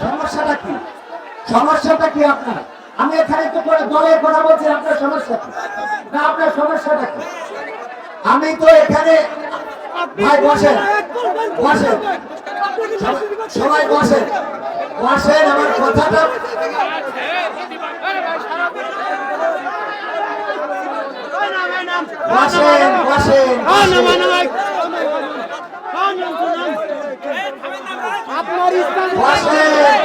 সমস্যাটা কি? সমস্যাটা কি আপনার? আমি এখানে তো করে দলের কথা বলছি আপনার সমস্যা কি? না আপনার সমস্যাটা কি? আমি তো এখানে ভাই বসেন। বসেন। সবাই- সবাই বসেন। বসেন আমার কথাটা বসেন। বসেন। বসেন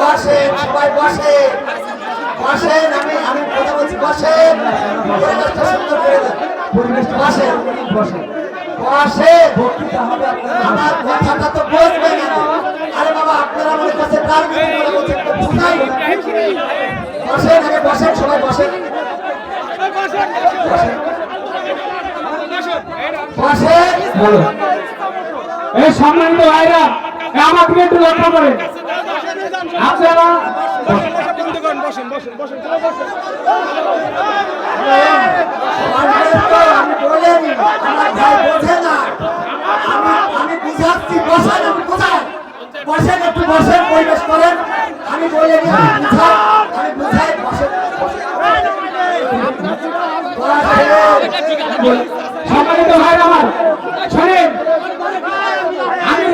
বসেন সবাই বসেন বসেন আমি আমি কথা বলছি বসেন পরিবেশটা সুন্দর করে পরিবেশটা বসেন বসেন বসেন আমার কথাটা তো আরে বাবা, আপনারা আমার কাছে তার কথা বলছেন, তো বুঝাই। না। বসেন আগে এই সম্মানিত ভাইরা আমাকে একটু লক্ষ্য করেন আপনারা ভাই একটু। সম্মানিত ভাইরা আমার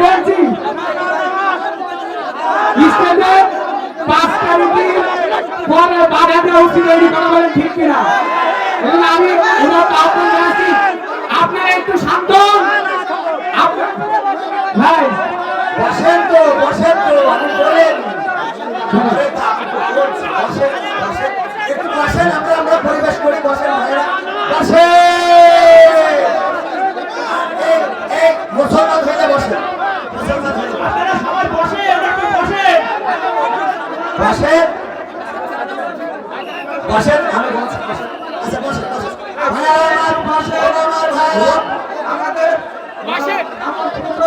বলছি স্টেজে পাঁচ তারিখে পরে বাধা দেওয়া উচিত এই কথা বলেন ঠিক কিনা? আমি ওনার আহ্বান জানাচ্ছি আপনারা একটু শান্ত ভাই বসেন তো, বসেন তো, আমি বলিনি। বসেন, আমরা পরিবেশ করি, বসেন ভাইরা। বসেন। এই, এই, মুসলমান হইলে বসেন। মুসলমান হইলে বসেন। বসেন বসেন আমি বলছি বসেন আচ্ছা বসেন বসেন ভাইয়া আমার বসেন আমার ভাইয়া আমাদের আমার ছোট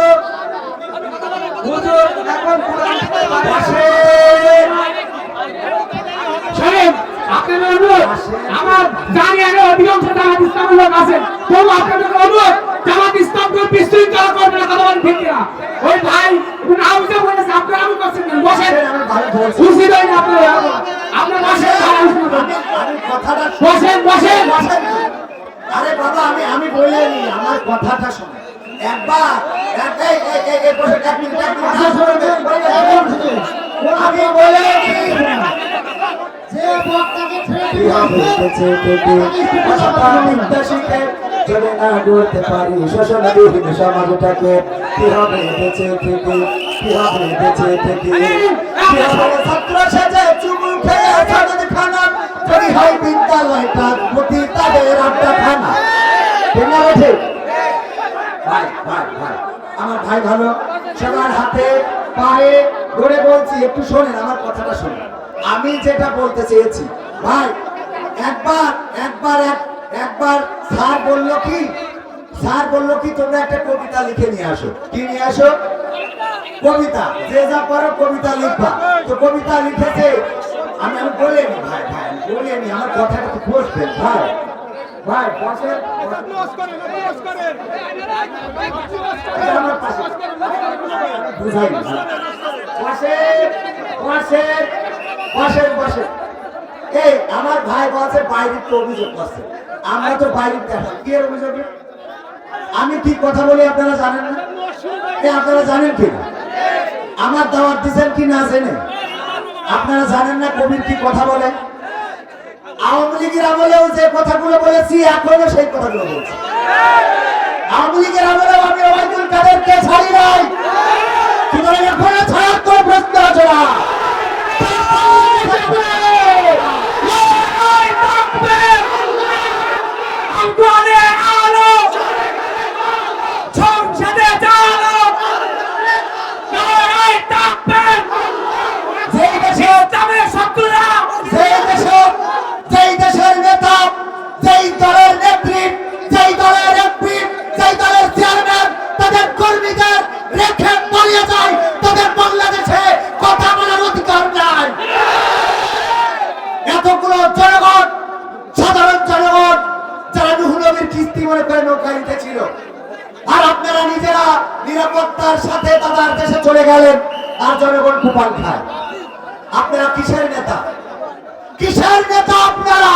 হুজুর এখন কোরআন বসেন শোনেন আপনাদের অনুরোধ আমার জানি আগে অধিকাংশ জামাত ইসলামের লোক আছেন তবু আপনাদের অনুরোধ জামাত ইসলামকে বিশৃঙ্খলা করবে না কথা বলেন ঠিক কিনা ওই ভাই নাম যে বলেছে আপনারা আমি করছেন কেন? বসেন আমি ভালো বলছি উচিত হয়নি আপনারা আপনার বসেন ভাই, উচিত হয়নি। আমি আমি কথাটা বসেন বসেন বসেন আরে বাবা আমি আমি বলিনি আমার কথাটা শোনো একবার এক- এই এই এই এই বসে এক মিনিট এক মিনিট কথা শুনবেন আমি বলিনি যে বক্তাকে ছেড়ে চলে না করতে পারি। শোষণবিহীন সমাজটাকে কি হবে বেঁচে থেকে? কি হবে বেঁচে থেকে ছাত্র সেজে খেয়ে ছাদের খানা। যদি হয় বিদ্যালয়টা প্রতি তাদের আড্ডা খানা ঠিক না বেঠে ভাই ভাই ভাই। আমার ভাই ভালো, সবার হাতে পায়ে ধরে বলছি, একটু শোনেন, আমার কথাটা শোনেন। আমি যেটা বলতে চেয়েছি, ভাই, একবার একবার, এক, একবার স্যার বলল কি? স্যার বলল কি, তোমরা একটা কবিতা লিখে নিয়ে আসো। কি নিয়ে আসো? কবিতা। যে যা পারো কবিতা লিখবা। তো কবিতা লিখেছে, আমি আমি বলিনি, ভাই ভাই, আমি বলিনি, আমার কথাটা তো বসবেন ভাই। ভাই পাশে বুঝাই এই আমার ভাই বলছে বাইরের তো অভিযোগ করছে। আমরা তো বাইরের দেখা কি অভিযোগ? আমি কি কথা বলি আপনারা জানেন না? এ আপনারা জানেন কি? আমার দাওয়াত দিচ্ছেন কি না জেনে আপনারা জানেন না কবির কি কথা বলে? আওয়ামী লীগের আমলেও যে কথাগুলো বলেছি, এখনও সেই কথাগুলো বলছি। আওয়ামী লীগের আমলেও আমি ওবায়দুল কাদেরকে ছাড়ি নাই। সুতরাং এখনও ছাড়ার কোনো প্রশ্ন আছে না যেই দেশে যেই দেশে যেই দেশের নেতা যেই দলের নেত্রী যেই দলের এমপি যেই দলের চেয়ারম্যান তাদের কর্মীদের রেখে পালিয়ে যায় তাদের বাংলাদেশে কথা বলার নিরাপত্তার সাথে দাদার দেশে চলে গেলেন আর জনগণ কুপান খায় আপনারা কিসের নেতা কিসের নেতা আপনারা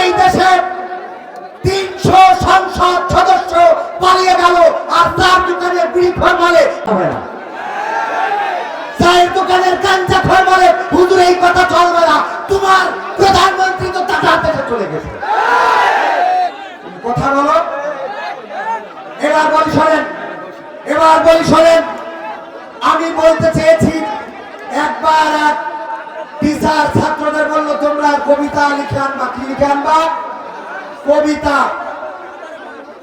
এই দেশে তিনশো সংসদ সদস্য পালিয়ে গেল আর তার দোকানের বিড়ি খোর না। দোকানের খোর বলে, হুজুর, এই কথা চলবে না। তোমার প্রধানমন্ত্রী তো দেশে চলে গেছে। কথা বলো। এবার শোনেন এবার শোনেন। আমি বলতে চেয়েছি, একবার এক টিচার ছাত্রদের বলল, তোমরা কবিতা লিখে আনবা। কি লিখে আনবা? কবিতা।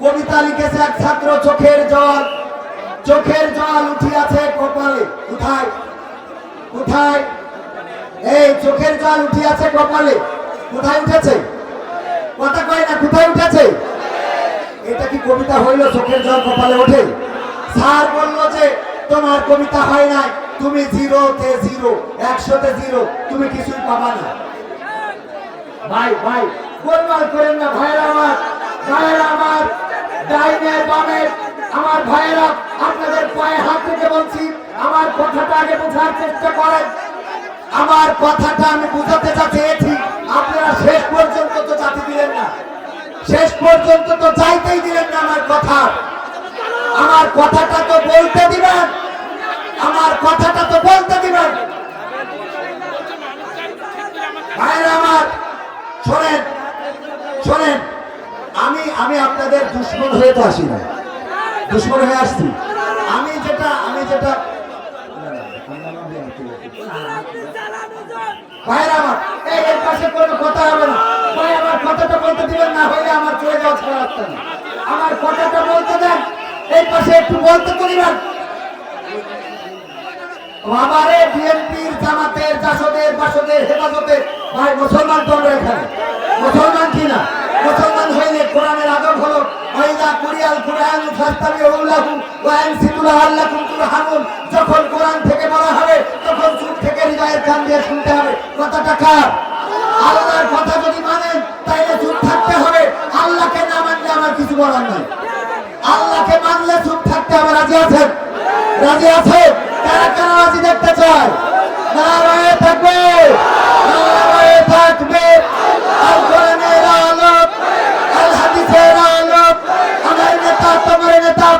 কবিতা লিখেছে এক ছাত্র চোখের জল। চোখের জল উঠিয়াছে কপালে। কোথায়? কোথায়? এই চোখের জল উঠিয়াছে কপালে। কোথায় উঠেছে? কথা কয় না, কোথায় উঠেছে? এটা কি কবিতা হইল চোখের জল কপালে ওঠে? স্যার বলল যে, তোমার কবিতা হয় নাই। তুমি জিরো জিরোতে জিরো, একশোতে জিরো। তুমি কিছুই পাবা না। ভাই ভাই, গোলমাল করেন না, ভাইয়েরা আমার ভাইয়েরা আমার ডাইনে বামে আমার ভাইয়েরা আপনাদের পায়ে হাত রেখে বলছি, আমার কথাটা আগে বোঝার চেষ্টা করেন। আমার কথাটা আমি বুঝাতে যা চেয়েছি আপনারা শেষ পর্যন্ত তো জাতি দিলেন না। শেষ পর্যন্ত তো চাইতেই দিলেন না আমার কথা। আমার কথাটা তো বলতে দিবেন। আমার কথাটা তো বলতে দিবেন। ভাইরা আমার, শোনেন শোনেন, আমি আমি আপনাদের দুশ্মন হয়ে তো আসি না। দুশ্মন হয়ে আসছি। আমি যেটা আমি যেটা ভাইরা আমার, এই এর পাশে কোনো কথা হবে না। ভাই, আমার কথাটা বলতে দিবেন না হলে আমার চলে যাওয়া ছাড়া। আমার কথাটা বলতে দেন, এই পাশে একটু বলতে দিবেন আমারে বিএনপির জামাতের জাসদের, বাসদের হেফাজতের ভাই, মুসলমান তো আমরা এখানে। মুসলমান কি না? মুসলমান হইলে কোরআনের আদব হলো ওয়াইদা কুরিয়াল কুরআন ফাস্তামি উল্লাহু ওয়া আনসিতুলা আল্লাকুম তুরহামুন। যখন কোরআন থেকে বলা হবে, তখন চুপ থেকে হৃদয়ের কান দিয়ে শুনতে হবে। কথাটা কার? আল্লাহর কথা যদি মানেন, তাইলে চুপ থাকতে হবে। আল্লাহকে না মানলে আমার কিছু বলার নাই। আল্লাহকে মানলে চুপ থাকতে হবে। রাজি আছেন? রাজি আছে কারা কারা রাজি দেখতে চায়? নারায়ে থাকবে। নারায়ে থাকবে। আল কোরআনের আলোক আল হাদিসের আলোক আমার নেতা তোমার নেতা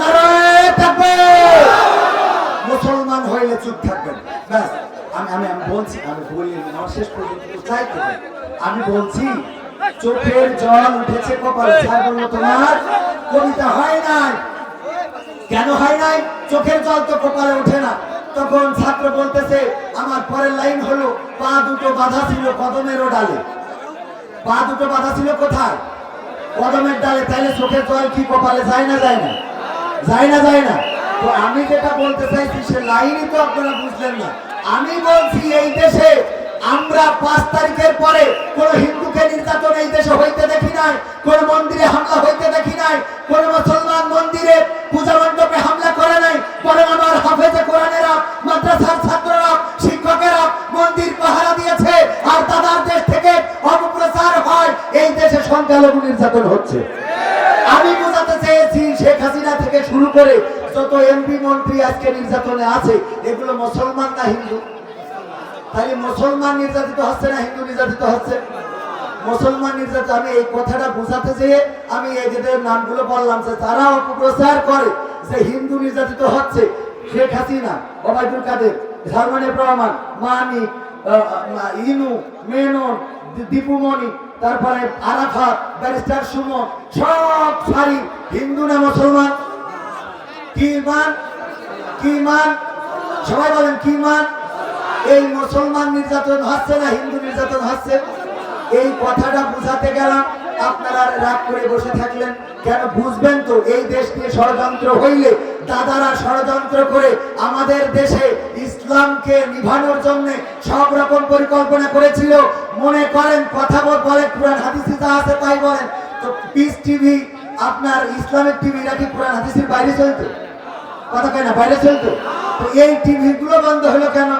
নারায়ে থাকবে মুসলমান হইলে চুপ থাকবেন ব্যাস আমি আমি আমি বলছি আমি বলি আমার শেষ পর্যন্ত চাইতে আমি বলছি, চোখের জল উঠেছে কপাল স্যার বলল তোমার, কবিতা হয় নাই। কেন হয় নাই? চোখের জল তো কপালে ওঠে না। তখন ছাত্র বলতেছে, আমার পরের লাইন হলো, পা দুটো বাধা ছিল কদমেরও ডালে। পা দুটো বাধা ছিল কোথায়? কদমের ডালে। তাইলে চোখের জল কি কপালে যায় না যায় না? যায় না যায় না। তো আমি যেটা বলতে চাইছি, সে লাইনই তো আপনারা বুঝলেন না। আমি বলছি, এই দেশে আমরা পাঁচ তারিখের পরে কোন হিন্দুকে নির্যাতন এই দেশে হইতে দেখি নাই, কোন মন্দিরে হামলা হইতে দেখি নাই, কোন মুসলমান মন্দিরে পূজা মণ্ডপে হামলা করে নাই। বরং আমার হাফেজে কোরআনেরা, মাদ্রাসার ছাত্ররা, শিক্ষকেরা মন্দির পাহারা দিয়েছে আর তাদের দেশ থেকে অপপ্রচার হয়। এই দেশে সংখ্যালঘু নির্যাতন হচ্ছে। আমি বোঝাতে চেয়েছি, শেখ হাসিনা থেকে শুরু করে যত এমপি, মন্ত্রী আজকে নির্যাতনে আছে, এগুলো মুসলমান না হিন্দু? তাহলে মুসলমান নির্যাতিত হচ্ছে না হিন্দু নির্যাতিত হচ্ছে? মুসলমান নির্যাতিত, আমি এই কথাটা বোঝাতে যেয়ে আমি এদের নামগুলো বললাম যে তারা অপপ্রচার করে যে হিন্দু নির্যাতিত হচ্ছে, শেখ হাসিনা, ওবায়দুল কাদের জার্মানি রহমান মানি ইনু, মেনন দীপুমণি, তারপরে আরাফাত, ব্যারিস্টার সুমন, সব সারি হিন্দু না মুসলমান? কি মান? কি মান? সবাই বলেন কি মান? এই মুসলমান নির্যাতন হচ্ছে না, হিন্দু নির্যাতন হচ্ছে? এই কথাটা বুঝাতে গেলাম, আপনারা রাগ করে বসে থাকলেন। কেন বুঝবেন তো, এই দেশ নিয়ে ষড়যন্ত্র হইলে, দাদারা ষড়যন্ত্র করে আমাদের দেশে ইসলামকে নিভানোর জন্য সব রকম পরিকল্পনা করেছিল। মনে করেন, কথা বল পুরান হাদিসে যা আছে তাই বলেন। তো পিস টিভি আপনার ইসলামিক টিভি নাকি পুরান হাদিসের বাইরে চলতো? কথা কেনা বাইরে চলতো? তো এই টিভি গুলো বন্ধ হলো কেন?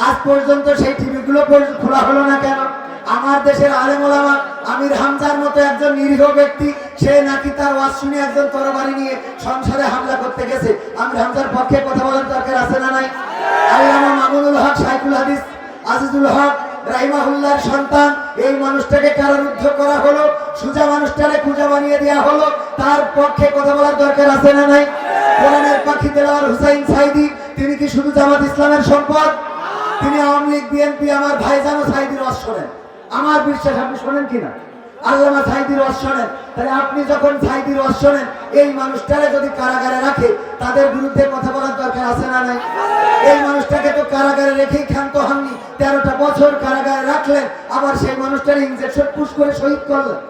আজ পর্যন্ত সেই টিভি গুলো পর্য- খোলা হলো না কেন? আমার দেশের আলেম আমির হামজার মতো একজন নিরীহ ব্যক্তি, সে নাকি তার ওয়াজ শুনে একজন তরবারি নিয়ে সংসারে হামলা করতে গেছে। আমির হামজার পক্ষে কথা বলার দরকার আছে না নাই? আল্লামা মামুনুল হক সাইকুল হাদিস, আজিজুল হক রাহিমাহুল্লাহর সন্তান, এই মানুষটাকে কারারুদ্ধ করা হলো, সুজা মানুষটারে পূজা বানিয়ে দেওয়া হলো। তার পক্ষে কথা বলার দরকার আছে না নাই? কোরআনের পাখি দেওয়ার হুসাইন সাইদি, তিনি কি শুধু জামাত ইসলামের সম্পদ? তিনি আওয়ামী লীগ, বিএনপি, আমার ভাইজান ও সাইদির রস শোনেন। আমার বিশ্বাস, আপনি শোনেন কিনা? আল্লামা সাইদির রস শোনেন। তাহলে আপনি যখন সাইদির রস শোনেন, এই মানুষটারে যদি কারাগারে রাখে, তাদের বিরুদ্ধে কথা বলার দরকার আছে না নাই? এই মানুষটাকে তো কারাগারে রেখেই ক্ষান্ত হননি। তেরোটা বছর কারাগারে রাখলেন, আবার সেই মানুষটার ইঞ্জেকশন পুশ করে শহীদ করলেন।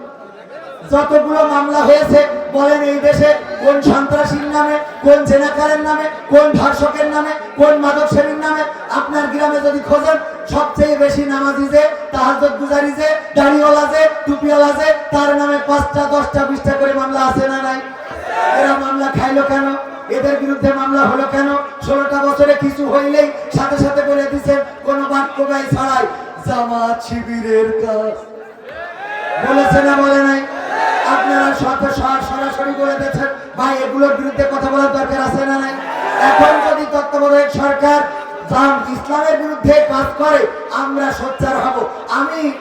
যতগুলো মামলা হয়েছে, বলেন এই দেশে কোন সন্ত্রাসীর নামে, কোন জেনাকারের নামে, কোন ধর্ষকের নামে, কোন মাদক সেবীর নামে? আপনার গ্রামে যদি খোঁজেন, সবচেয়ে বেশি নামাজি যে তাহাজত গুজারি যে, দাড়িওয়ালা যে, টুপিওয়ালা যে, তার নামে পাঁচটা, দশটা, বিশটা করে মামলা আছে না নাই? এরা মামলা খাইলো কেন? এদের বিরুদ্ধে মামলা হলো কেন? ষোলোটা বছরে কিছু হইলেই সাথে সাথে বলে দিচ্ছেন কোন বাক্য ব্যয় ছাড়াই জামাত শিবিরের কাজ। বলেছে না বলে নাই? আপনারা শত সর- সরাসরি বলে দিয়েছেন, ভাই, এগুলোর বিরুদ্ধে কথা বলার দরকার আছে না নাই? এখন যদি তত্ত্বাবধায়ক সরকার ইসলামের বিরুদ্ধে কাজ করে, আমরা সোচ্চার হব। আমি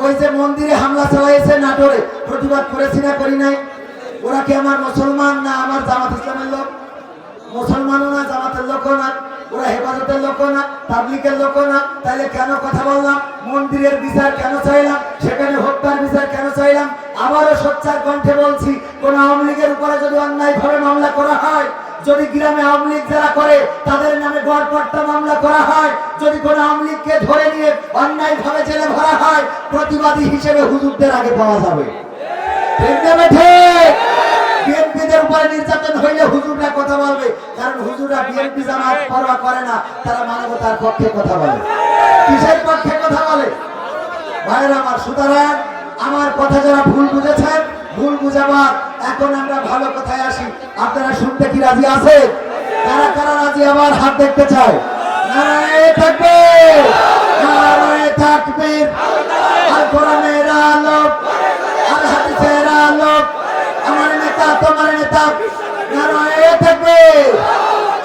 ওই যে মন্দিরে হামলা চালাইছে নাটোরে, প্রতিবাদ করেছি না করি নাই? ওরা কি আমার মুসলমান না আমার জামাত ইসলামের লোক? মুসলমানও না, জামাতের লোক না। ওরা হেফাজতের লোক না তাবলিকের লোক না। তাহলে কেন কথা বললাম? মন্দিরের বিচার কেন চাইলাম? সেখানে হত্যার বিচার কেন চাইলাম? আবারও সোচ্চার কণ্ঠে বলছি, কোন আওয়ামী লীগের উপরে যদি অন্যায় ভাবে মামলা করা হয়, যদি গ্রামে আওয়ামী লীগ যারা করে, তাদের নামে গড়পট্টা মামলা করা হয়, যদি কোন আওয়ামী লীগকে ধরে নিয়ে অন্যায় ভাবে জেলে ভরা হয়, প্রতিবাদী হিসেবে হুজুরদের আগে পাওয়া যাবে। ঠিক বিএনপিদের উপরে নির্যাতন হইলে হুজুররা কথা বলবে। কারণ হুজুররা বিএনপি জামাত পরোয়া করে না, তারা মানবতার পক্ষে কথা বলে। কিসের পক্ষে কথা বলে? ভাইরা আমার সুতরাং, আমার কথা যারা ভুল বুঝেছেন, ভুল বুঝাবার, এখন আমরা ভালো কথায় আসি। আপনারা শুনতে কি রাজি আছে কারা কারা রাজি আবার হাত দেখতে চায়? নারায়ে থাকবে! নারায়ে থাকবে! আর কোরআনের আলো! তোমার নেতা থাকবে।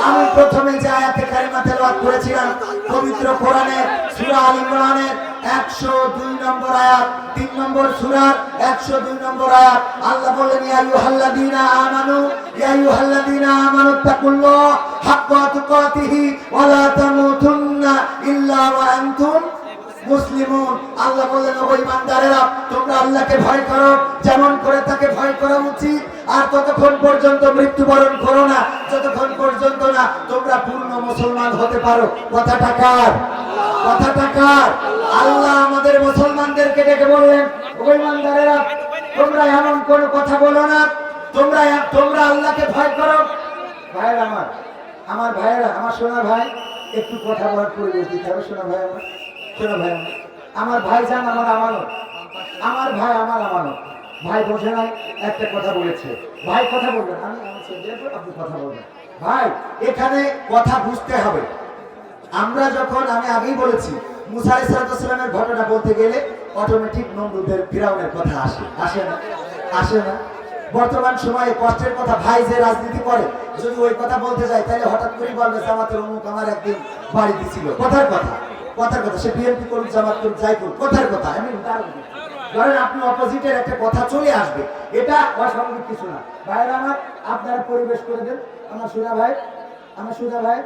আমি প্রথমে যে আয়াতে কারিমা তেলাওয়াত করেছিলাম, পবিত্র কোরআনের সূরা আল ইমরানের 102 নম্বর আয়াত 3 নম্বর সূরার 102 নম্বর আয়াত। আল্লাহ বললেন ইয়া আইয়ুহাল্লাযীনা আমানু, ইয়া আইয়ুহাল্লাযীনা আমানু তাকুল্লাহ হাক্কা তুকাতিহি ওয়া লা তামুতুন্না ইল্লা ওয়া আনতুম মুসলিমুন, আল্লাহ বললেন ও ইমানদারেরা, তোমরা আল্লাহকে ভয় করো, যেমন করে তাকে ভয় করা উচিত। আর ততক্ষণ পর্যন্ত মৃত্যুবরণ করো না যতক্ষণ পর্যন্ত না, তোমরা পূর্ণ মুসলমান হতে পারো। কথাটা কার? কথাটা কার? আল্লাহ আমাদের মুসলমানদেরকে ডেকে বললেন ও ইমানদারেরা, তোমরা এমন কোন কথা বলো না। তোমরা তোমরা আল্লাহকে ভয় করো। ভাইয়ের আমার আমার ভাইয়েরা, আমার সোনা ভাই, একটু কথা বলার পরিবেশ দিতে হবে, সোনা ভাই আমার। আমার। ভাই যান আমার আমানত। আমার ভাই আমার আমানত। ভাই বসে নাই, একটা কথা বলেছে। ভাই, কথা বলবেন। আমি আপনি কথা বলবেন। ভাই, এখানে কথা বুঝতে হবে। আমরা যখন, আমি আগেই বলেছি, মুসা ইসলামের ঘটনা বলতে গেলে অটোমেটিক নমরুদের ফিরাউনের কথা আসে। আসে না? আসে না? বর্তমান সময়ে কষ্টের কথা ভাই যে রাজনীতি করে, যদি ওই কথা বলতে যায়, তাহলে হঠাৎ করেই বলবে জামাতের অমুক আমার একদিন বাড়ি দিছিল। কথার কথা। কথার কথা, সে বিএনপি করুক জামাত করুক যাই করুক কথার কথা আমি ধরেন আপনি অপোজিটের একটা কথা চলে আসবে, এটা অস্বাভাবিক কিছু না। ভাইরা আমার, আপনারা পরিবেশ করে দেন। আমার সুরা ভাই, আমার সুরা ভাই,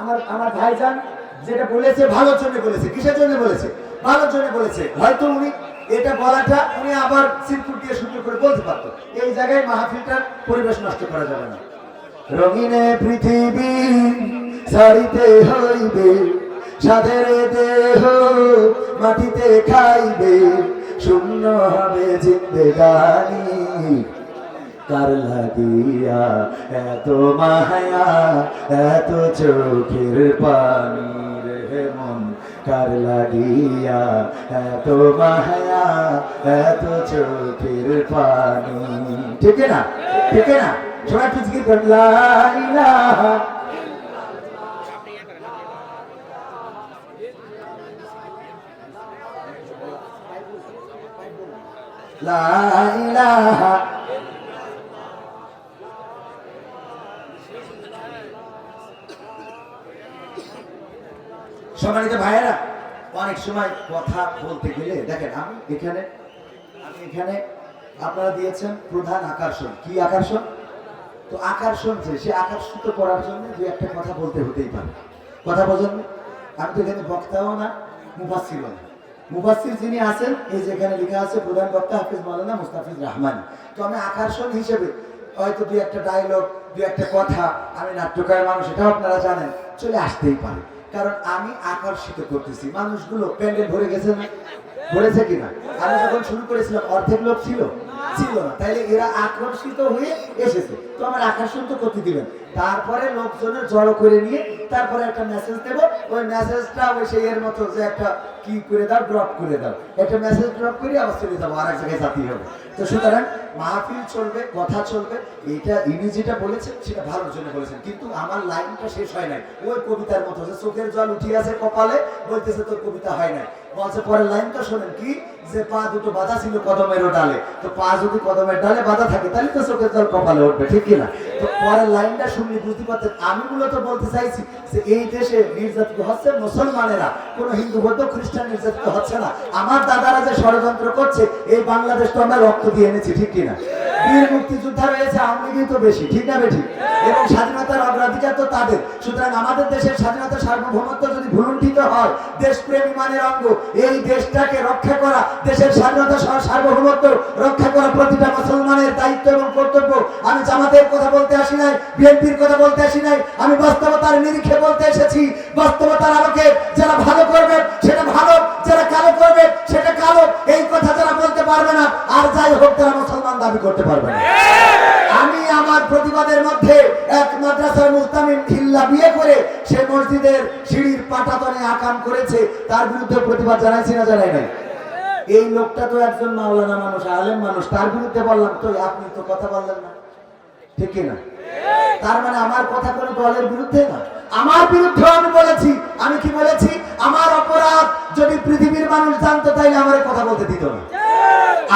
আমার আমার ভাই ভাইজান, যেটা বলেছে, ভালোর জন্য বলেছে, কিসের জন্য বলেছে? ভালোর জন্য বলেছে। হয়তো উনি এটা বলাটা উনি আবার সিনপুর দিয়ে সুন্দর করে বলতে পারতো। এই জায়গায় মাহফিলটার পরিবেশ নষ্ট করা যাবে না। রঙিনে পৃথিবী ছাড়িতে হইবে সাদের দেহ মাটিতে খাইবে, শূন্য হবে জিন্দেগানি। কার লাগিয়া এত মায়া, এত চোখের পানি রে মন? কার লাগিয়া এত মায়া, এত চোখের পানি? ঠিক না? ঠিক না? সবাই পিছকি লা সম্মানিত ভাইয়েরা, অনেক সময় কথা বলতে গেলে, দেখেন, আমি এখানে আমি এখানে আপনারা দিয়েছেন প্রধান আকর্ষণ। কি আকর্ষণ? তো আকর্ষণ যে, সে আকর্ষিত করার জন্য দু একটা কথা বলতে হতেই পারে। কথা বোঝেন আমি তো এখানে বক্তাও না, মুফাসিরও না। মুফাসির যিনি আছেন, এই যে এখানে লেখা আছে, প্রধান বক্তা হাফিজ মালানা মুস্তাফিজ রহমান। তো আমি আকর্ষণ হিসেবে হয়তো দু একটা ডায়লগ দু একটা কথা আমি নাট্যকার মানুষ, এটাও আপনারা জানেন, চলে আসতেই পারে। কারণ আমি আকর্ষিত করতেছি। মানুষগুলো প্যান্ডেল ভরে গেছে না? ভরেছে কিনা? আমি যখন শুরু করেছিলাম, অর্ধেক লোক ছিল। ছিল না। তাইলে এরা আকর্ষিত হয়ে এসেছে। তো আমার আকর্ষণ তো করতে দিবেন। তারপরে লোকজনের জড়ো করে নিয়ে তারপরে একটা মেসেজ দেবো। ওই মেসেজটা ওই সেই এর মতো যে একটা কি করে দাও ড্রপ করে দাও। একটা মেসেজ ড্রপ করে আবার চলে যাব আর এক জায়গায় জাতি হবে। তো সুতরাং মাহফিল চলবে, কথা চলবে। এটা ইনি যেটা বলেছেন, সেটা ভালোর জন্য বলেছেন। কিন্তু আমার লাইনটা শেষ হয় নাই। ওই কবিতার মতো যে চোখের জল উঠিয়ে আছে কপালে, বলতেছে তোর কবিতা হয় নাই। বলছে পরে লাইন তো শোনেন কি? যে পা দুটো বাধা ছিল কদমেরও ডালে। তো পা যদি কদমের ডালে বাধা থাকে, তাহলে তো চোখের জল কপালে উঠবে, ঠিক কিনা পরের লাইনটা শুনলে বুঝতে পারছেন আমি মূলত বলতে চাইছি যে এই দেশে নির্যাতিত হচ্ছে মুসলমানেরা হিন্দু, বৌদ্ধ, খ্রিস্টান নির্যাতিত হচ্ছে না। আমার দাদারা যে ষড়যন্ত্র করছে, এই বাংলাদেশ তো আমরা রক্ত দিয়ে এনেছি, ঠিক কিনা? বীর মুক্তিযোদ্ধা রয়েছে, আওয়ামী তো বেশি, ঠিক না এবং স্বাধীনতার অগ্রাধিকার তো তাদের। সুতরাং আমাদের দেশের স্বাধীনতা সার্বভৌমত্ব যদি ভুলুণ্ঠিত হয়, দেশপ্রেমী মানের অঙ্গ, এই দেশটাকে রক্ষা করা, দেশের স্বাধীনতা সার্বভৌমত্ব রক্ষা করা প্রতিটা মুসলমানের দায়িত্ব এবং কর্তব্য। আমি জামাতের কথা আসি নাই, বিএনপির কথা বলতে আসি নাই, আমি বাস্তবতার নিরিখে বলতে এসেছি, বাস্তবতার আলোকে যারা ভালো করবে, সেটা ভালো, যারা কালো করবে, সেটা কালো, এই কথা যারা বলতে পারবে না, আর যাই হোক, তারা মুসলমান দাবি করতে পারবে না। আমি আমার প্রতিবাদের মধ্যে এক মাদ্রাসার মুস্তামিম খিল্লা বিয়ে করে সে মসজিদের সিঁড়ির পাটাতনে আকাম করেছে, তার বিরুদ্ধে প্রতিবাদ জানাইছি না জানাই নাই? এই লোকটা তো একজন মাওলানা মানুষ, আলেম মানুষ, তার বিরুদ্ধে বললাম, তো আপনি তো কথা বললেন না। ঠিক না। তার মানে আমার কথা কোনো দলের বিরুদ্ধে না। আমার বিরুদ্ধে আমি বলেছি, আমি কি বলেছি? আমার অপরাধ যদি পৃথিবীর মানুষ জানতো তাইলে আমার কথা বলতে দিত না।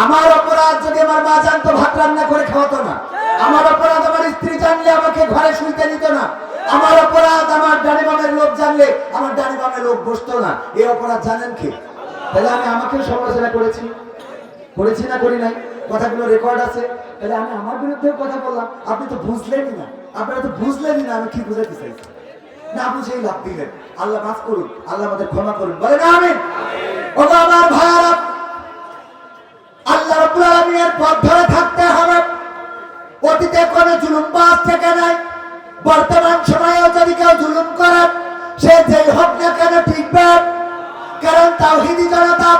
আমার অপরাধ যদি আমার মা জানতো, ভাত রান্না করে খাওয়াতো না। আমার অপরাধ আমার স্ত্রী জানলে, আমাকে ঘরে শুইতে দিত না। আমার অপরাধ আমার ডানি বামের লোক জানলে, আমার ডানি বামের লোক বসতো না। এই অপরাধ জানেন কি? তাহলে আমি আমাকে সমালোচনা করেছি। করেছি না করি নাই? কথাগুলো রেকর্ড আছে। তাহলে আমি আমার বিরুদ্ধে কথা বললাম। আপনি তো বুঝলেনই না। আপনারা তো বুঝলেনই না আমি কি বুঝাতে চাইছি। না বুঝেই লাভ দিলেন। আল্লাহ মাফ করুন। আল্লাহ আমাদের ক্ষমা করুন। বলেন আমিন। ও আমার ভাইয়ারা, আল্লাহ রাব্বুল আলামিনের পথ ধরে থাকতে হবে। অতীতে কোনো জুলুম বাস থেকে নাই। বর্তমান সময়েও যদি কেউ জুলুম করে, সে যেই হোক না কেন ঠিকবে কারণ তাওহিদি জনতা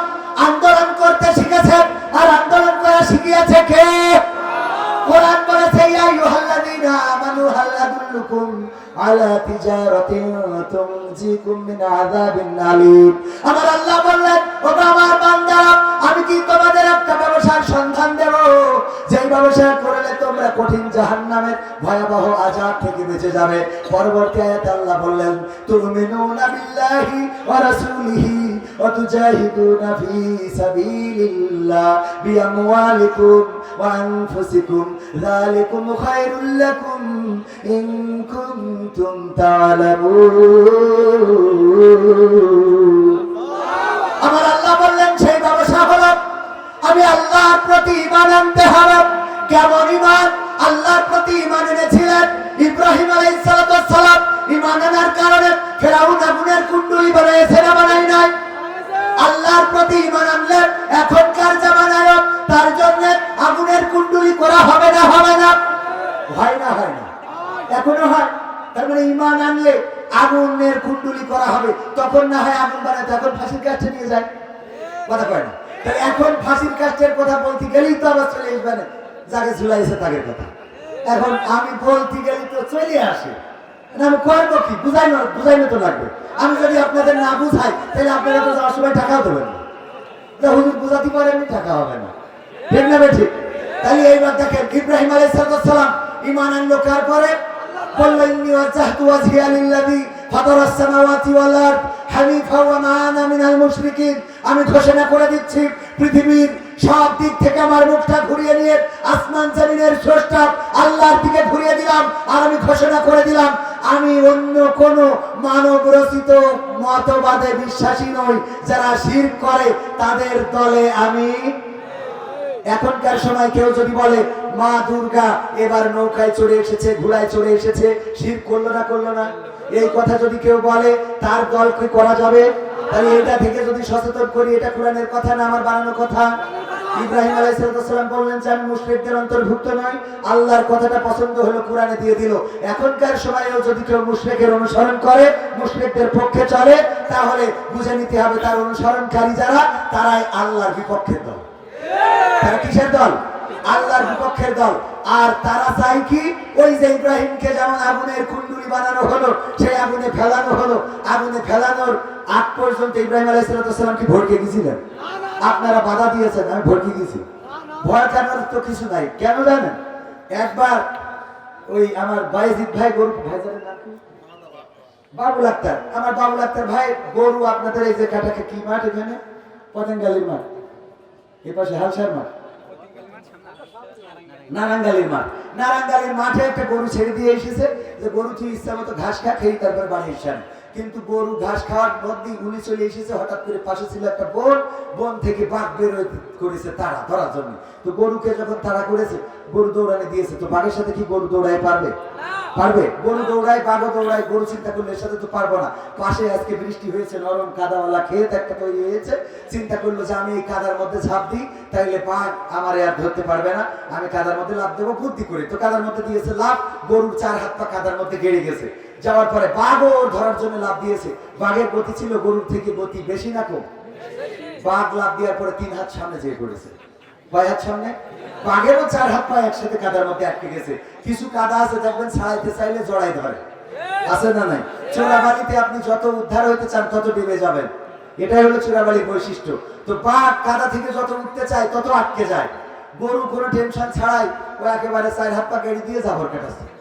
আন্দোলন শিখিয়েছে কে? কোরআন বলেছে, ইয়া আইয়ুহাল্লাযীনা আমানু হাল্লাদুল্লুকুম আলা তিজারাতিন তুনজিকুম মিন আযাবিন আলীম। আমার আল্লাহ বললেন ও আমার বান্দারা, আমি কি তোমাদের একটা ব্যবসার সন্ধান যেই ব্যবসা করলে তোমরা কঠিন জাহান্নামের ভয়াবহ আযাব থেকে বেঁচে যাবে। পরবর্তী আয়াতে আল্লাহ বললেন, তুমিনুনা বিল্লাহি ওয়া রাসূলিহি ফি সাবিলিল্লাহ বিআমওয়ালিকুম ওয়া আনফুসিকুম। যালিকুম খায়রুল লাকুম ইন কুনতুম তা'লামুন আমার আল্লাহ বললেন আমি আল্লাহর প্রতি ইমান আনতে হবে কেমন ইমান আল্লাহর প্রতি ইমান এনেছিলেন ইব্রাহিম আলাইহিস সালাম ইমান আনার কারণে ফেরাউন আগুনের কুণ্ডলী বানিয়েছে না বানাই নাই? আল্লাহর প্রতি ইমান আনলেন এখনকার জামানায় তার জন্য আগুনের কুণ্ডলী করা হবে না হবে না। হয় না হয় না। এখনও হয়। তার মানে ইমান আনলে আগুনের কুণ্ডলি করা হবে। তখন না হয় আগুন বানাতে এখন ফাঁসির কাছে নিয়ে যায়। কথা কয় না? তাহলে এখন ফাঁসির কাস্টের কথা বলতে গেলেই তো আবার চলে আসবে না। যাকে ঝুলাইছে তাদের কথা। এখন আমি বলতে গেলেই তো চলে আসে। আমি করব কি? বুঝাইনো বুঝাইনো তো লাগবে। আমি যদি আপনাদের না বুঝাই, তাহলে আপনারা তো যাওয়ার সময় টাকাও দেবেন না। হুজুর বুঝাতে পারেননি, টাকা হবে না। ঠিক না ঠিক তাহলে এইবার দেখেন, ইব্রাহিম আলাইহিস সালাম ঈমান আনলো কার পরে? বলল আমি ঘোষণা করে দিচ্ছি, পৃথিবীর সব দিক থেকে আমার মুখটা ঘুরিয়ে নিয়ে, আসমান জমিনের স্রষ্টা আল্লাহর দিকে ঘুরিয়ে দিলাম, আর আমি ঘোষণা করে দিলাম, আমি অন্য কোন মানব রচিত মতবাদে বিশ্বাসী নই, যারা শির করে, তাদের দলে আমি। এখনকার সময় কেউ যদি বলে, মা দুর্গা, এবার নৌকায় চড়ে এসেছে, ঘোড়ায় চড়ে এসেছে শির করল না করল না। এই কথা যদি কেউ বলে, তার দল কি করা যাবে? তাহলে এটা থেকে যদি সচেতন করি, এটা কোরআনের কথা না, আমার বানানো কথা? ইব্রাহিম আলাইসালাম বললেন যে, আমি মুশরিকদের অন্তর্ভুক্ত নই, আল্লাহর কথাটা পছন্দ হলো, কোরআনে দিয়ে দিল। এখনকার সময়েও যদি কেউ মুশরিকের অনুসরণ করে, মুশরিকদের পক্ষে চলে, তাহলে বুঝে নিতে হবে তার অনুসরণকারী যারা, তারাই আল্লাহর বিপক্ষের দল। তারা কিসের দল? আল্লাহর বিপক্ষের দল। আর তারা চাই কি? ওই যে ইব্রাহিমকে যেমন আগুনের কুণ্ডুলি বানানো হলো, সেই আগুনে ফেলানো হলো। আগুনে ফেলানোর আগ পর্যন্ত ইব্রাহিম আলাইসালাম কি ভড়কে গেছিলেন? আপনারা বাধা দিয়েছেন, আমি ভড়কে গেছি। ভয় কাটার তো কিছু নাই। কেন জানেন? একবার ওই আমার বাইজিৎ ভাই গরু? বাবুল আক্তার। আমার বাবুল আক্তার ভাই, গরু আপনাদের এই যে কাটাকে কি মাঠ এখানে? পতেঙ্গালির মাঠ। এ পাশে হালসার মাঠ। নারাঙ্গালির মাঠ। নারাঙ্গালির মাঠে একটা গরু ছেড়ে দিয়ে এসেছে। যে গরু তুই ইচ্ছা মতো ঘাস খা, খেয়ে তারপর বাড়ি এসেছেন কিন্তু গরু, ঘাস খাওয়ার মধ্যেই উনি চলে এসেছে, হঠাৎ করে পাশে ছিল একটা বন বন থেকে বাঘ বের করেছে তাড়া ধরার জন্য। তো গরুকে যখন তাড়া করেছে, গরু দৌড়ানে দিয়েছে, তো বাঘের সাথে কি গরু দৌড়ায় পারবে? পারবে? গরু দৌড়ায়, বাঘও দৌড়ায়, গরু চিন্তা করলে সাথে তো পারব না। পাশে আজকে বৃষ্টি হয়েছে, নরম কাদাওয়ালা ক্ষেত একটা তৈরি হয়েছে। চিন্তা করল যে আমি এই কাদার মধ্যে ঝাঁপ দিই, তাইলে বাঘ আমার আর ধরতে পারবে না। আমি কাদার মধ্যে লাভ দেবো, বুদ্ধি করে। তো কাদার মধ্যে দিয়েছে লাভ গরুর চার হাত পা কাদার মধ্যে গেড়ে গেছে। যাওয়ার পরে বাঘও ধরার জন্য লাভ দিয়েছে। বাঘের গতি ছিল গরুর থেকে গতি বেশি না কম। বাঘ লাভ দেওয়ার পরে তিন হাত সামনে যেয়ে পড়েছে। কয় হাত সামনে? বাঘেরও চার হাত পা একসাথে কাদার মধ্যে আটকে গেছে। কিছু কাদা আছে দেখবেন ছাড়াইতে চাইলে জড়াই ধরে। আছে না নাই? চোরাবালিতে আপনি যত উদ্ধার হইতে চান, তত ডুবে যাবেন। এটাই হলো চোরাবালির বৈশিষ্ট্য। তো বাঘ কাদা থেকে যত উঠতে চায়, তত আটকে যায়। গরু কোনো টেনশন ছাড়াই ও একেবারে চার হাত পা দিয়ে যাবর কাটাচ্ছে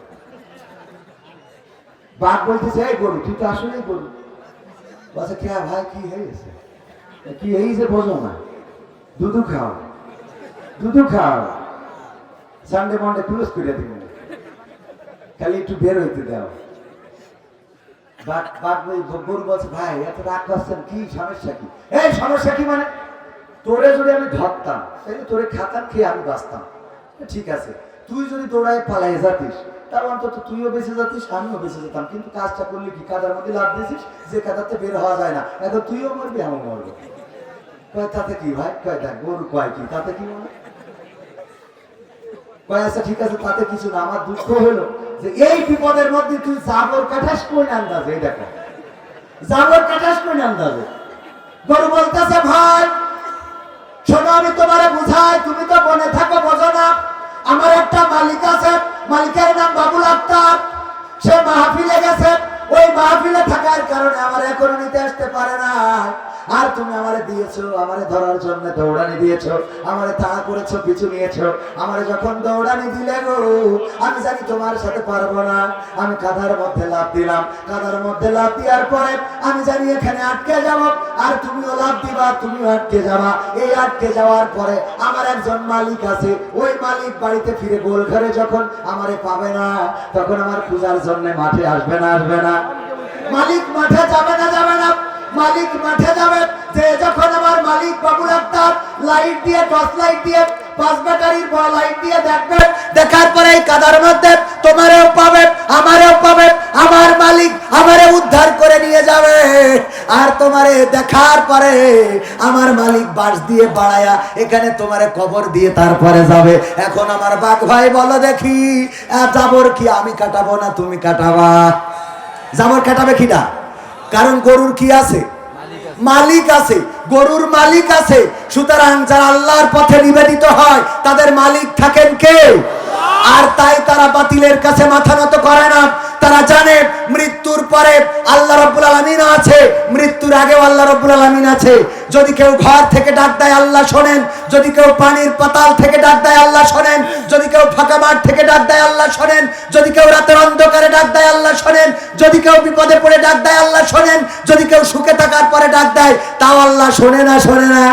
বাঘ বলতেছে, এই গরু, তুই তো আসলেই গরু। বলছে, কে ভাই, কি হয়েছে? কি হয়েছে বোঝো না। দুধু খাও দুধু খাও সানডে মন্ডে ক্লোজ করে দিব। খালি একটু বের হইতে দাও। বাঘ বাঘ গরু বলছে, ভাই, এত রাগ করছেন, কি সমস্যা কি? এই, সমস্যা কি মানে? তোরে যদি আমি ধরতাম, তাহলে তোরে খাতাম খেয়ে আমি বাঁচতাম। ঠিক আছে। তুই যদি দৌড়ায় পালাই যাতিস তার অন্তত তুইও বেঁচে যাতিস, আমিও বেঁচে যেতাম। কিন্তু কাজটা করলি কি? কাদার মধ্যে লাভ দিয়েছিস, যে কাদাতে বের হওয়া যায় না। এখন তুইও মরবি, আমিও মরবো। কয়, তাতে কি ভাই? কয়, দেখ, গরু কয় কি? তাতে কি মনে? কয় আচ্ছা ঠিক আছে, তাতে কিছু না। আমার দুঃখ হলো যে এই বিপদের মধ্যে তুই জাবর কাঠাস কোন আন্দাজে? দেখো। জাবর কাঠাস কোন আন্দাজে? গরু বলতেছে, ভাই, শোনো, আমি তোমারে বুঝাই। তুমি তো বনে থাকো, বোঝো না। আমার একটা মালিক আছে মালিকের নাম বাবুল আক্তার সে মাহফিলে গেছে। ওই মাহফিলে থাকার কারণে আমার এখনও নিতে আসতে পারে না। আর তুমি আমারে দিয়েছ, আমারে ধরার জন্য দৌড়ানি দিয়েছ, আমারে তাড়া করেছ, পিছু নিয়েছো, আমারে যখন দৌড়ানি দিলে গো, আমি জানি তোমার সাথে পারব না। আমি কাদার মধ্যে লাভ দিলাম। কাদার মধ্যে লাভ দেওয়ার পরে আমি জানি এখানে আটকে যাব। আর তুমিও লাভ দিবা, তুমিও আটকে যাবা। এই আটকে যাওয়ার পরে আমার একজন মালিক আছে, ওই মালিক বাড়িতে ফিরে গোল ঘরে যখন আমারে পাবে না, তখন আমার পূজার জন্য মাঠে আসবে না আসবে না। মালিক মাঠে যাবে না যাবে না। মালিক মাঠে যাবে। যে যখন আমার মালিক বাবুল আক্তার লাইট দিয়ে টর্চ লাইট দিয়ে, পাঁচ ব্যাটারির লাইট দিয়ে দেখবে, দেখার এই কাদার মধ্যে তোমারেও আমারেও আমার মালিক আমারে উদ্ধার করে নিয়ে যাবে। আর তোমারে দেখার পরে আমার মালিক বাঁশ দিয়ে বাড়ায়া এখানে তোমারে কবর দিয়ে তারপরে যাবে। এখন আমার বাঘ ভাই বলো দেখি জাবর কি আমি কাটাবো না তুমি কাটাবা? জাবর কাটাবে কিনা? কারণ গরুর কি আছে? মালিক আছে। গরুর মালিক আছে। সুতরাং যারা আল্লাহর পথে নিবেদিত হয়, তাদের মালিক থাকেন কে আর তাই তারা বাতিলের কাছে মাথা নত করে না। তারা জানে মৃত্যুর পরে আল্লাহ রব্বুল আলমিন আছে, মৃত্যুর আগেও আল্লাহ রব্বুল আলমিন আছে। যদি কেউ ঘর থেকে ডাক দেয়, আল্লাহ শোনেন। যদি কেউ পানির পাতাল থেকে ডাক দেয়, আল্লাহ শোনেন। যদি কেউ ফাঁকা মাঠ থেকে ডাক দেয়, আল্লাহ শোনেন। যদি কেউ রাতের অন্ধকারে ডাক দেয়, আল্লাহ শোনেন। যদি কেউ বিপদে পড়ে ডাক দেয়, আল্লাহ শোনেন। যদি কেউ সুখে থাকার পরে ডাক দেয়, তাও আল্লাহ শোনে না শোনে না।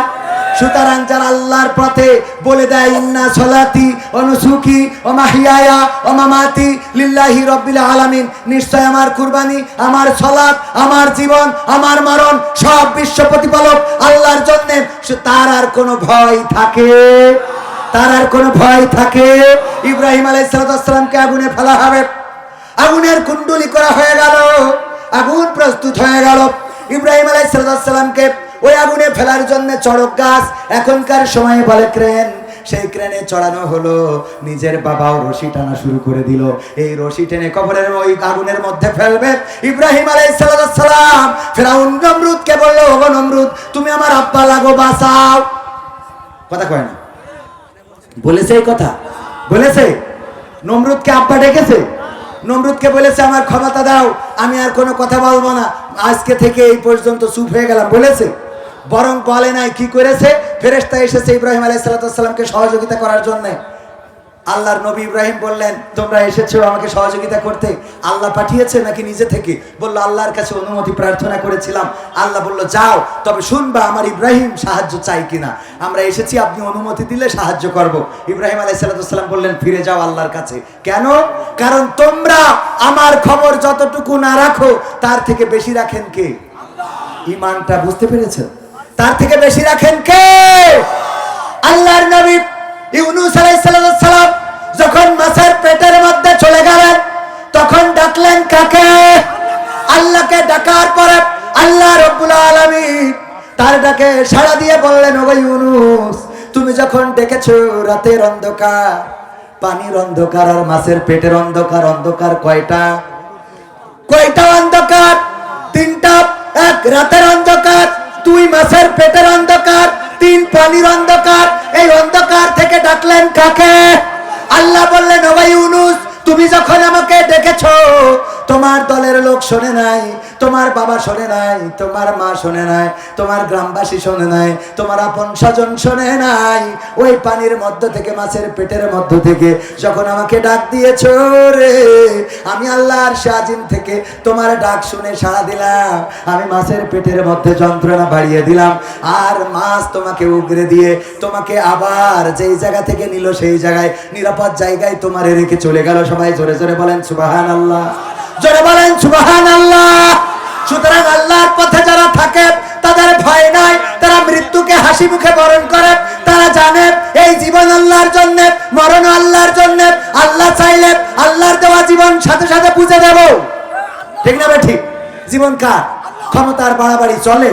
সুতরাং যারা আল্লাহর পথে বলে দেয়, ইন্না সলাতি অনুসুকি ও মাহিয়ায়া ও মামাতি লিল্লাহি রব্বিল আলামিন, নিশ্চয় আমার কুরবানি, আমার সলাত আমার জীবন, আমার মরণ সব বিশ্ব প্রতিপালক আল্লাহর জন্য। তার আর কোনো ভয় থাকে। তার আর কোনো ভয় থাকে। ইব্রাহিম আলাইসালামকে আগুনে ফেলা হবে। আগুনের কুণ্ডলি করা হয়ে গেল। আগুন প্রস্তুত হয়ে গেল। ইব্রাহিম আলাইসালামকে ওই আগুনে ফেলার জন্য চড়ক গাছ। এখনকার সময়ে বলে ক্রেন। সেই ক্রেনে চড়ানো হলো। নিজের বাবাও রশি টানা শুরু করে দিল। এই রশি টেনে কবরের ওই আগুনের মধ্যে ফেলবে ইব্রাহিম আলাইসালাম ফেরাউন নমরুদকে বলল, ওগো নমরুদ, তুমি আমার আব্বা লাগো, বাঁচাও। কথা কয় না। বলেছে এই কথা? বলেছে? নমরুদকে আব্বা ডেকেছে? নমরুদকে বলেছে, আমার ক্ষমতা দাও, আমি আর কোনো কথা বলব না। আজকে থেকে এই পর্যন্ত চুপ হয়ে গেলাম। বলেছে? বরং বলে নাই, কি করেছে? ফেরেশতা এসেছে ইব্রাহিম আলাইসালামকে সহযোগিতা করার জন্যে। আল্লাহর নবী ইব্রাহিম বললেন, তোমরা এসেছ আমাকে সহযোগিতা করতে? আল্লাহ পাঠিয়েছে নাকি নিজে থেকে? বলল, আল্লাহর কাছে অনুমতি প্রার্থনা করেছিলাম। আল্লাহ বলল, যাও, তবে শুনবা আমার ইব্রাহিম সাহায্য চাই কিনা। আমরা এসেছি, আপনি অনুমতি দিলে সাহায্য করব। ইব্রাহিম আলাইসাল্লাম বললেন, ফিরে যাও আল্লাহর কাছে। কেন? কারণ তোমরা আমার খবর যতটুকু না রাখো, তার থেকে বেশি রাখেন কে? ইমানটা বুঝতে পেরেছ? তার থেকে বেশি রাখেন কে? আল্লাহর নবী ইউনুস সালাম যখন মাছের পেটের মধ্যে চলে গেলেন, তখন ডাকলেন কাকে? আল্লাহকে ডাকার পরে আল্লাহ রব্বুল আলামিন তার ডাকে সাড়া দিয়ে বললেন, ওগো ইউনুস, তুমি যখন ডেকেছো রাতের অন্ধকার, পানির অন্ধকার আর মাছের পেটের অন্ধকার অন্ধকার কয়টা? কয়টা অন্ধকার? তিনটা, এক রাতের অন্ধকার দুই মাসের পেটের অন্ধকার, তিন পানির অন্ধকার, এই অন্ধকার থেকে ডাকলেন কাকে? আল্লাহ বললেন ও ভাই ইউনুস, তুমি যখন আমাকে ডেকেছ, তোমার দলের লোক শোনে নাই তোমার বাবা শোনে নাই, তোমার মা শোনে নাই, তোমার গ্রামবাসী শোনে নাই, তোমার আপন স্বজন শোনে নাই। ওই পানির মধ্য থেকে, মাছের পেটের মধ্য থেকে যখন আমাকে ডাক দিয়েছ রে, আমি আল্লাহর সাজিম থেকে তোমার ডাক শুনে সাড়া দিলাম। আমি মাছের পেটের মধ্যে যন্ত্রণা বাড়িয়ে দিলাম। আর মাছ তোমাকে উগরে দিয়ে তোমাকে আবার যেই জায়গা থেকে নিল, সেই জায়গায় নিরাপদ জায়গায় তোমারে রেখে চলে গেল। সবাই জোরে জোরে বলেন সুবাহান আল্লাহ জোরে বলেন সুবাহান আল্লাহ সুতরাং আল্লাহর পথে যারা থাকে, তাদের ভয় নাই, তারা মৃত্যুকে হাসি মুখে বরণ করে, তারা জানে এই জীবন আল্লাহর জন্য, মরণ আল্লাহর জন্য, আল্লাহ চাইলে আল্লাহর দেওয়া জীবন সাথে সাথে বুঝে দেব। ঠিক না ঠিক? জীবন কার? ক্ষমতার বাড়াবাড়ি চলে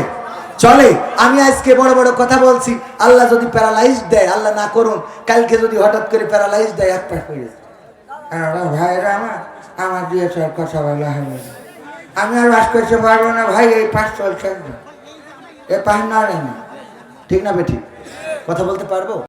চলে। আমি আজকে বড় বড় কথা বলছি, আল্লাহ যদি প্যারালাইজ দেয়, আল্লাহ না করুন, কালকে যদি হঠাৎ করে প্যারালাইজ দেয়, এক পাশ হয়ে আর ভাইরা আমার আমার দিয়ে কথা বলা আমি আর বাস করতে পারব না ভাই, এই পাশ চলছে এ পাশ না ঠিক না বে ঠিক কথা বলতে পারব?